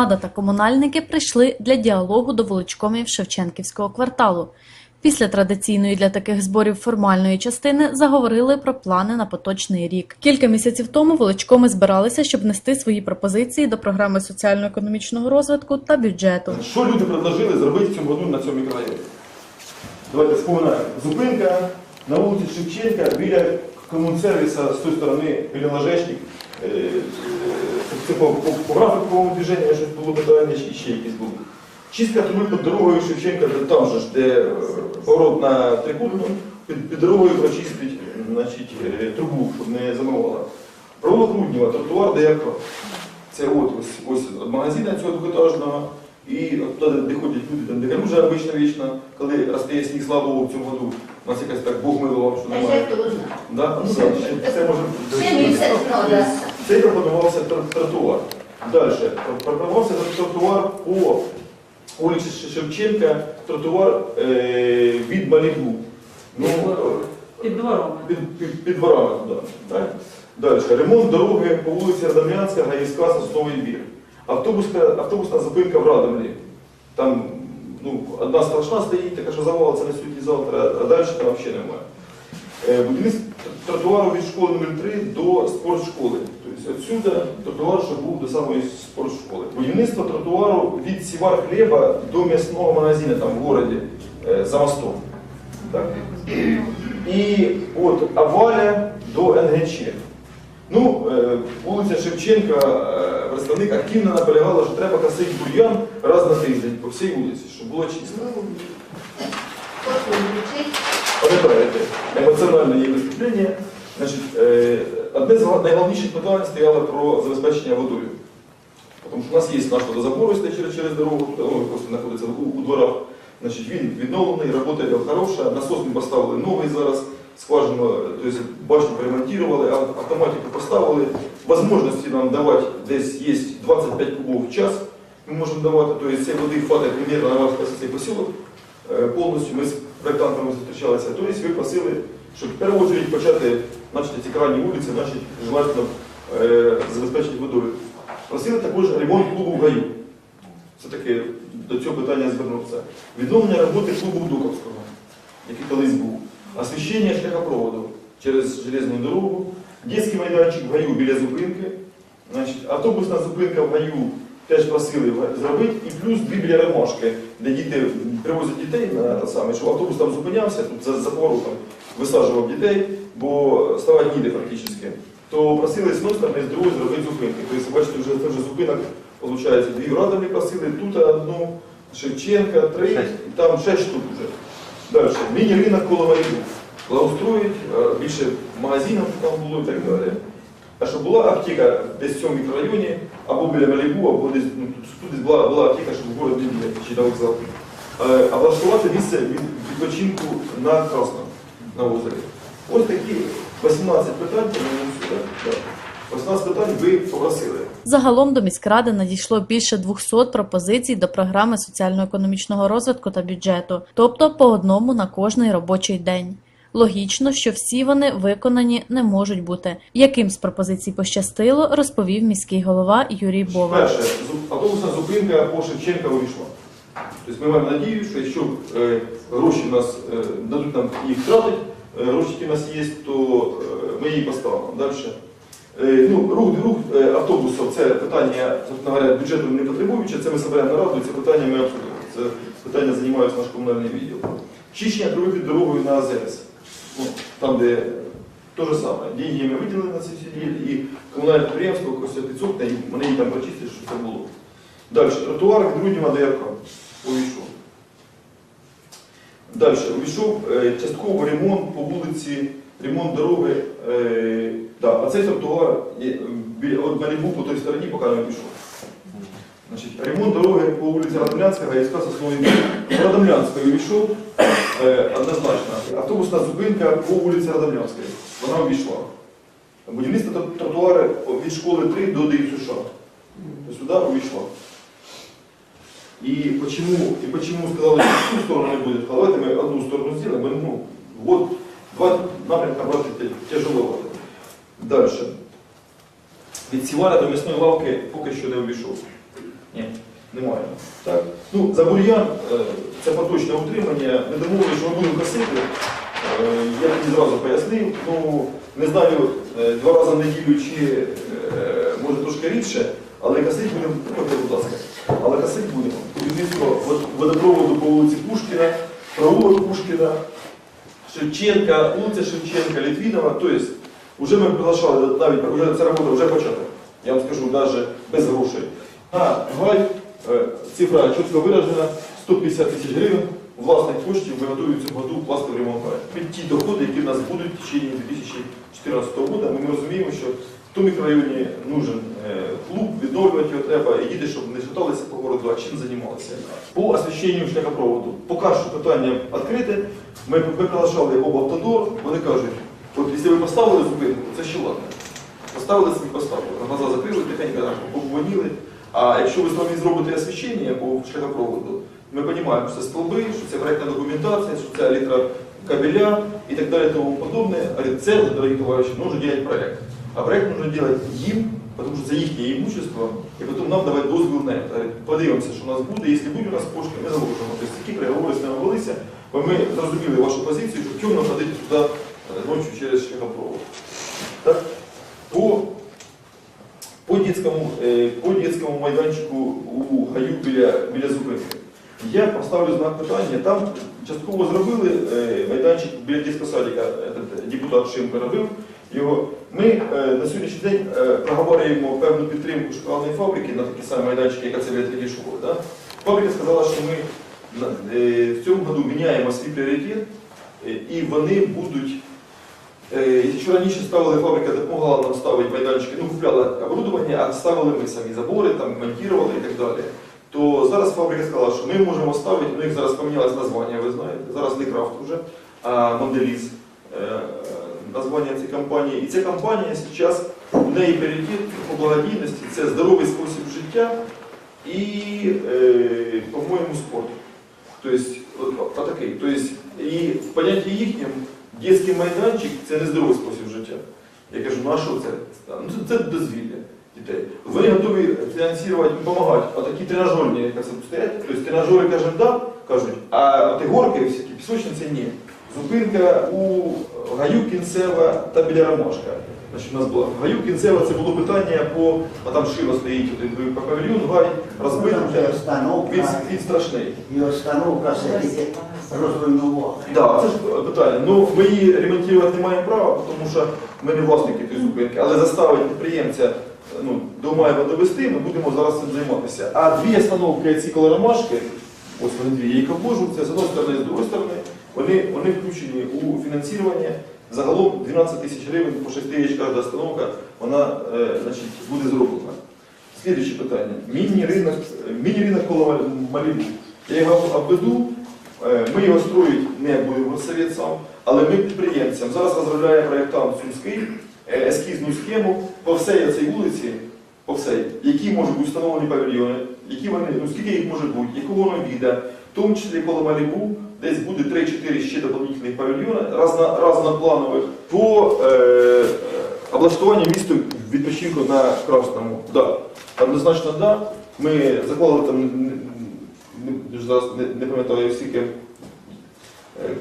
влада та комунальники прийшли для діалогу до волочкомів Шевченківського кварталу. Після традиційної для таких зборів формальної частини заговорили про плани на поточний рік. Кілька місяців тому волочкоми збиралися, щоб внести свої пропозиції до програми соціально-економічного розвитку та бюджету. Що люди предложили зробити в цьому году на цьому мікрорайоні? Давайте вспоминаємо. Зупинка на вулиці Шевченка біля комунсервіса з тої сторони, біля ложечник. Е, е, Це по, по, по графіковому движенню щось було питання, чи ще якісь були. Чистка труби під дорогою Шевченка, де там же ж, де е, поворот на трикутну, під, під дорогою прочистить значить, е, трубу, щоб не замивала. Провулок Руднєва, тротуар Деяка. Це от ось, ось від магазина цього двохетажного. І от туди, де ходять люди, там де калюжа обично вічно, коли розтає сніг слава Богу в цьому году, у нас якось так Бог милував, що немає. Да? Ну, ще- це може да. Це пропонувався тротуар. Далі. Пропонувався тротуар по вулиці Шевченка, тротуар е, від Малібу. Ну, Під двором. під, під, під дворами туди. Так? Далі. Ремонт дороги по вулиці Радомянська, Гаївська, Сосновий Бір. Автобусна, автобусна зупинка в Радомлі. Там ну, одна страшна стоїть, така що завала це на сьогодні завтра, а далі там взагалі немає. Е, Будівництво тротуару від школи номер 3 до спортшколи. Тобто відсюди тротуар, що був до самої спортшколи. Будівництво тротуару від сівар хліба до м'ясного магазину там в городі е, за мостом. Так? І от Аваля до НГЧ. Ну, е, вулиця Шевченка, е, представник активно наполягала, що треба косити бур'ян раз на тиждень по всій вулиці, щоб було чисто. Пам'ятаєте, емоціональне є виступлення. Значить, одне з найголовніших питань стояло про забезпечення водою. Тому що у нас є наш водозабор ось через, через дорогу, ну, просто знаходиться у, дворах. Значить, він відновлений, робота хороша, насос ми поставили новий зараз, скважину, тобто башню поремонтували, автоматику поставили. Возможності нам давати десь є 25 кубов в час, ми можемо давати, тобто цієї води хватить примерно на ваш цей посілок. Е, Повністю ми з проєктантами зустрічалися. Тобто ви просили, щоб в першу чергу почати значить, ці крайні вулиці, значить, желательно е, забезпечити водою. Просили також ремонт клубу в ГАЮ. Це таке до цього питання звернувся. Відновлення роботи клубу Дуковського, який колись був. Освіщення шляхопроводу через железну дорогу, дитячий майданчик в ГАЮ біля зупинки. Значить, автобусна зупинка в ГАЮ теж просили зробити, і плюс дві біля ромашки, де діти привозять дітей на те саме, щоб автобус там зупинявся, тут за, за поворотом висаджував дітей, бо ставати ніде практично. То просили з одної сторони, з другої зробити зупинки. Тобто, бачите, вже це вже зупинок, виходить, дві Радові просили, тут одну, Шевченка, три, і там шість штук вже. Далі. Міні-ринок коло Маріну. Благоустроїть, е, більше магазинів там було і так далі. А щоб була аптека десь в цьому мікрорайоні, або біля Малібу, або десь ну, тут, десь була, була аптека, щоб в город не біля, чи на вокзал. Е, А влаштувати місце від- відпочинку на Красному, на озері. Ось такі 18 питань, по-моєму, сюди. да. 18 питань ви попросили. Загалом до міськради надійшло більше 200 пропозицій до програми соціально-економічного розвитку та бюджету, тобто по одному на кожний робочий день. Логічно, що всі вони виконані не можуть бути. Яким з пропозицій пощастило, розповів міський голова Юрій Бовар. Перше, автобусна зупинка по Шевченка увійшла. Тобто ми маємо надію, що якщо е, гроші нас е, дадуть нам їх втратити, е, гроші, які в нас є, то ми її поставимо. Далі. Ну, рух, рух автобусів це питання, говоря, бюджету не потребуюче, це ми збираємо нараду, і це питання ми обсудимо. Це питання займається наш комунальний відділ. Чищення дороги дорогою на АЗС. Ну, там, де те ж саме. Деньги ми виділили на ці всі і комунальне підприємство 500, та й вони її там почистять, щоб це було. Далі. Тротуар від Рудніва. Увійшов. Далі. Увійшов е, частково ремонт по вулиці, ремонт дороги. Е, да, а цей є, е, от Малібу по той стороні, поки не пішов. Значить, ремонт дороги по вулиці Радомлянська, Гаївська, Сосновий Бір. Радомлянської увійшов однозначно. Автобусна зупинка по вулиці Радомлянської. Вона увійшла. Будівництво тр- тротуари від школи 3 до ДЮСШ. То сюди увійшла. І почему, і почему сказали, що цю сторону не буде, давайте ми одну сторону бо ну, вот два напрямка брати тя- тяжеловато. Далі. Від Сівара до м'ясної лавки поки що не увійшов. Ні. Немає. Так? Ну, за бур'ян е, це поточне утримання. Ми домовилися, що ми будемо косити. Е, Я тоді зразу пояснив. Ну, не знаю, е, два рази в неділю чи може трошки рідше, але косити будемо, Проходьте, будь ласка. Але косити будемо. Будівництво водопроводу по вулиці Пушкіна, провулок Пушкіна, Шевченка, вулиця Шевченка, Літвінова. Тобто, вже ми приглашали, навіть вже ця робота вже почата. Я вам скажу, навіть без грошей. На Гай е, цифра чітко виражена 150 тисяч гривень власних коштів ми готові в цьому году вкласти ремонт. Ті доходи, які в нас будуть в течение 2014 року. Ми розуміємо, що тому мікрорайоні нужен е, клуб, відновлювати його треба, і діти, щоб не шаталися по городу, а чим займалися. По освіщенню шляхопроводу. Поки що питання відкрите. Ми, приглашали облавтодор, вони кажуть, от якщо ви поставили зупинку, це ще ладно. Поставили собі поставили, глаза закрили, тихенько побоніли. А якщо ви самі зробите освіщення по шляхопроводу, ми розуміємо, що це столби, що це проєктна документація, що це електрокабеля і так далі, тому подобне. Це, дорогі товариші, нужно робити проєкт. А проєкт нужно робити їм, тому що це їхнє імущество, і потім нам давати дозвіл на це. Подивимося, що у нас буде, якщо буде у нас кошти, ми заложимо. Тобто такі переговори з нами велися, бо ми зрозуміли вашу позицію, що темно ходити туди е, ночі через шляхопровод. Так? По по дитячому, е, по дитячому майданчику у Гаю біля, біля зупинки. Я поставлю знак питання. Там частково зробили е, майданчик біля дитячого садика, депутат Шимко робив його. Ми е, на сьогоднішній день е, проговорюємо певну підтримку шоколадної фабрики на такі самі майданчики, яка це третьої школи. Да? Фабрика сказала, що ми е, в цьому году міняємо свій пріоритет, е, і вони будуть Е, Якщо раніше ставили фабрика, допомагала нам ставити майданчики, ну купляла оборудовання, а ставили ми самі забори, там монтували і так далі. То зараз фабрика сказала, що ми можемо ставити, у них зараз помінялось названня, ви знаєте, зараз не крафт вже, а Монделіз е, названня цієї компанії. І ця компанія зараз, у неї пріоритет по благодійності це здоровий спосіб життя і, е, по-моєму, спорт. Тобто, от- от- отакий. Тобто, і в понятті їхньому Дітський майданчик це не здоровий спосіб життя. Я кажу, ну а що це? Ну, це, це дозвілля дітей. Вони готові фінансувати, допомагати. А такі тренажерні, як це стоять, тобто тренажери кажуть, да, кажуть, а ті горки, всякі пісочниці ні. Зупинка у Гаю Кінцева та біля Ромашка. Значить, у нас була Гаю Кінцева, це було питання по, а там шило стоїть один по павільйон, гай, розбитий, Там він, він страшний. і установка все-таки розруйнувала. Так, це ж питання. Ну, ми її ремонтувати не маємо права, тому що ми не власники тієї зупинки, але заставити підприємця ну, до Маєва довести, ми будемо зараз цим займатися. А дві остановки ці колоромашки, ось вони дві, які обложуються, з однієї сторони, з другої сторони, вони, вони включені у фінансування. Загалом 12 тисяч гривень по 6 тисяч кожна остановка, вона е, значить, буде зроблена. Слідуюче питання. Міні-ринок, міні-ринок коло Малібу. Я його обведу, Е, Ми його строїти не будемо совет сам, але ми підприємцям. Зараз розробляє проєктант Сумський е, ескізну схему по всій цій вулиці, по всій, які можуть бути встановлені павільйони, які вони, ну скільки їх може бути, якого воно віда, в тому числі коло Малібу, десь буде 3-4 ще дополнительних павільйони, разно, разнопланових, по е, облаштуванню міста відпочинку на Красному. Да. Однозначно, да. Ми заклали там зараз не, не пам'ятаю скільки е,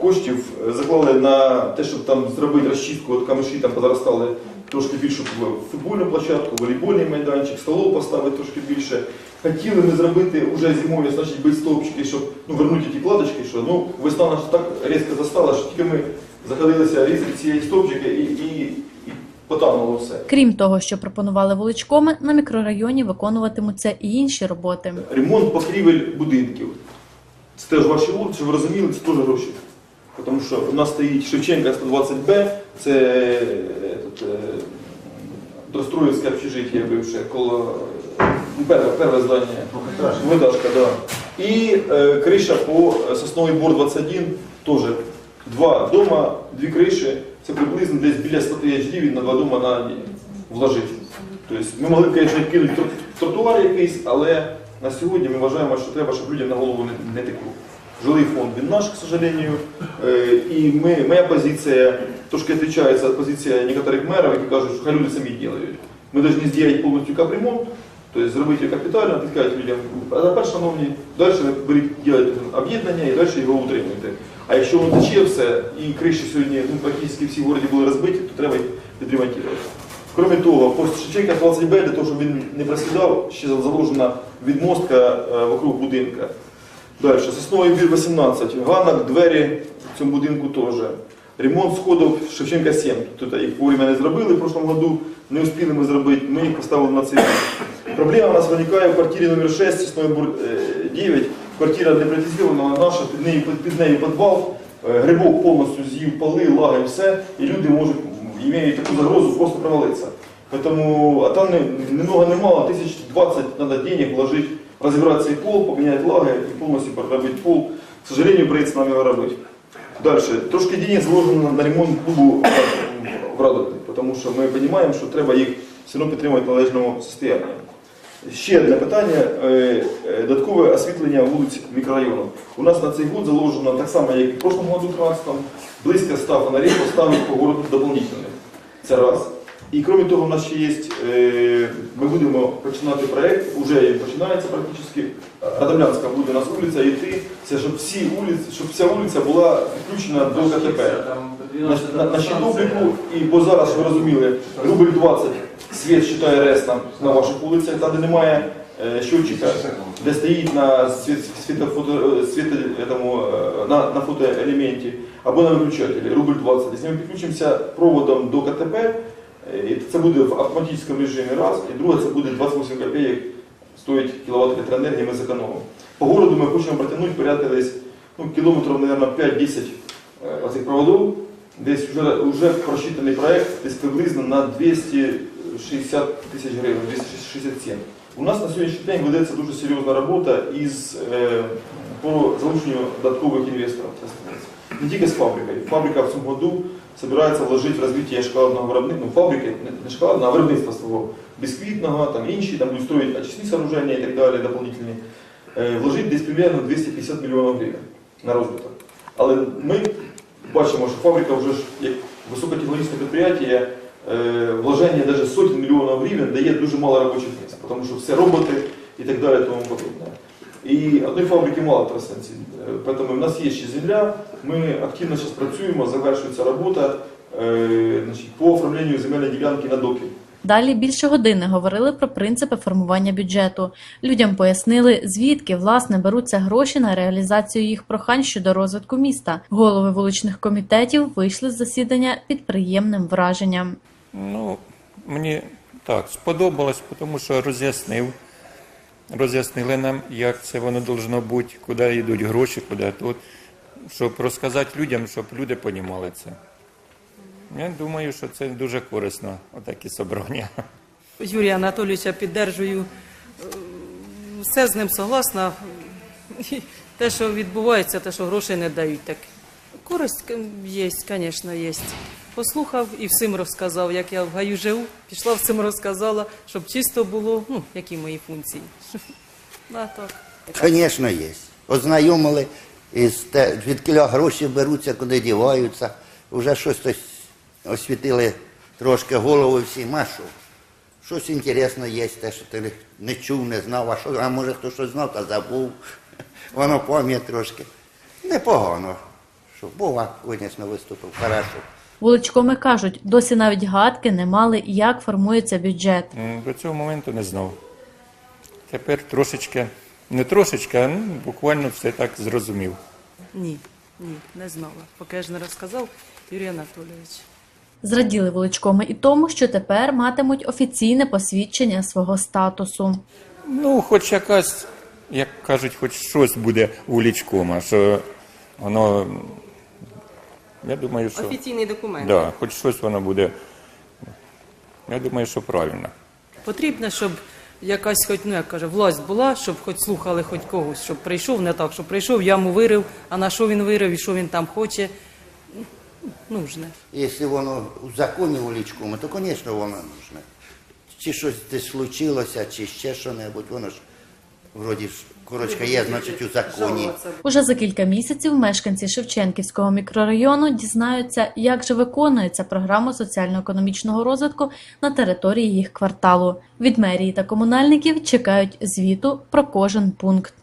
коштів заклали на те, щоб там зробити розчистку, от камиші там позаростали трошки більше в футбольну площадку, волейбольний майданчик, столов поставити трошки більше. Хотіли ми зробити вже зимові, значить, без стовпчики, щоб ну, вернути ті кладочки, що ну, весна наша так різко застала, що тільки ми заходилися різати ці стовпчики і, і, і потануло все. Крім того, що пропонували вуличкоми, на мікрорайоні виконуватимуться і інші роботи. Ремонт покрівель будинків. Це теж ваші вулиці, ви розуміли, це теж гроші. Тому що у нас стоїть Шевченка 120Б, це е, этот, е, Достроївське общежиття бивше, коло е, ну, перше, перше здання. Видашка, да. І е, криша по е, Сосновий Бор 21 теж два дома, дві криші. Це приблизно десь біля 100 тисяч гривень на два дома на вложити. Тобто ми могли б, звісно, кинути тротуар якийсь, але на сьогодні ми вважаємо, що треба, щоб людям на голову не, не текло. Жилий фонд він наш, к сожалению. Е, І ми, моя позиція трошки відрізняється від позиції некоторих мерів, які кажуть, що хай люди самі роблять. Ми повинні зробити повністю капремонт, Тобто зробити капітально, підказати людям, а тепер, шановні, далі беріть, ділайте об'єднання і далі його утримуйте. А якщо воно тече все, і криші сьогодні ну, практично всі в городі були розбиті, то треба їх відремонтувати. Кроме того, пост Шевченка 20Б, для того, щоб він не просідав, ще заложена відмостка е, вокруг будинка. Далі, сосновий бір 18, ганок, двері в цьому будинку теж. Ремонт сходів Шевченка 7. Тут їх вовремя не зробили в прошлом году, не успіли ми зробити, ми їх поставили на цей. Проблема у нас виникає в квартирі номер 6, сосновий бур е, 9. Квартира не наша, під нею, під нею підвал, Е, грибок повністю з'їв поли, лаги, все, і люди можуть, мають таку загрозу, просто провалитися. Поэтому, а там не, немного не мало, тысяч двадцать надо денег вложить, разобрать цей пол, поменять лаги и полностью проробить пол. К сожалению, придется нам его робити. Дальше. Трошки денег заложено на ремонт клубу в Радовні, тому що ми розуміємо, що треба їх все одно підтримувати в належному стані. Ще одне питання е, е, додаткове освітлення вулиць мікрорайону. У нас на цей год заложено так само, як і в прошлому году 13 близько 100 фонарів поставити по городу дополнительних. Це раз. І крім того, у нас ще є, е, ми будемо починати проєкт, вже він починається практично. Радомлянська буде у нас вулиця йти, це щоб всі вулиці, щоб вся вулиця була підключена до КТП. На, на, і бо зараз ви розуміли, рубль 20 світ вважає РЕС там на ваших вулицях, там де немає е, щотчика, де стоїть на світ, світофото, світо, этому, е, на, на фотоелементі або на виключателі, рубль 20. Якщо ми підключимося проводом до КТП, е, і це буде в автоматичному режимі раз, і друге це буде 28 копійок стоїть кіловат електроенергії, ми зекономимо. По городу ми хочемо протягнути порядка десь ну, кілометрів, мабуть, 5-10 е, оцих проводів. Десь вже, вже просчитаний проект, десь приблизно на 260 тисяч гривень, 267. У нас на сьогоднішній день ведеться дуже серйозна робота із е, по залученню додаткових інвесторів. Не тільки з фабрикою. Фабрика в цьому году збирається вложити в розвиття шоколадного виробництва, ну фабрики, не- шоколадного, а виробництва свого бісквітного, там інші, там будуть строїти очисні сооруження і так далі, дополнительні. Е, Вложити десь примерно 250 мільйонів гривень на розвиток. Але ми бачимо, що фабрика вже ж як високотехнологічне підприємство, е, вложення навіть сотень мільйонів гривень дає дуже мало робочих місць, тому що все роботи і так далі, тому подобне. І одної фабрики мало Тростянці. Е, Тому в нас є ще земля, ми активно зараз працюємо, завершується робота е, значить, по оформленню земельної ділянки на доки. Далі більше години говорили про принципи формування бюджету. Людям пояснили, звідки власне беруться гроші на реалізацію їх прохань щодо розвитку міста. Голови вуличних комітетів вийшли з засідання під приємним враженням. Ну, мені так сподобалось, тому що роз'яснив. Роз'яснили нам, як це воно должно бути, куди йдуть гроші, куди тут. Щоб розказати людям, щоб люди розуміли це. Я думаю, що це дуже корисно, отакі собрання. Юрія Анатолійовича піддержую. Все з ним согласна. Те, що відбувається, те, що грошей не дають, так користь є, звісно, є. Послухав і всім розказав, як я в гаю живу, пішла всім розказала, щоб чисто було, ну, які мої функції. Звісно, є. Ознайомили, із те, звідкиля гроші беруться, куди діваються. Вже щось освітили трошки голови всім. А що? Щось інтересне є, те, що ти не чув, не знав, а, що, а може хто щось знав, та забув. Воно пам'ять трошки. Непогано. Що Бога, звісно, виступив. Хорошо. Вуличкоми кажуть, досі навіть гадки не мали, як формується бюджет. До цього моменту не знав. Тепер трошечки, не трошечки, а ну, буквально все так зрозумів. Ні, ні, не знала. Поки я ж не розказав Юрій Анатолійович. Зраділи вуличкоми і тому, що тепер матимуть офіційне посвідчення свого статусу. Ну, хоч якась, як кажуть, хоч щось буде у лічкома, що воно. Я думаю, що. Офіційний документ. Да, хоч щось воно буде. Я думаю, що правильно. Потрібно, щоб якась, хоч, ну як каже, власть була, щоб хоч слухали хоч когось, щоб прийшов не так, щоб прийшов, яму вирив, а на що він вирив і що він там хоче. Ну, Нужне. Якщо воно в законі у лічкому, то, звісно, воно нужне. Чи щось десь случилося, чи ще що-небудь, воно ж вроді ж корочка є, значить у законі. Уже за кілька місяців мешканці Шевченківського мікрорайону дізнаються, як же виконується програма соціально-економічного розвитку на території їх кварталу. Від мерії та комунальників чекають звіту про кожен пункт.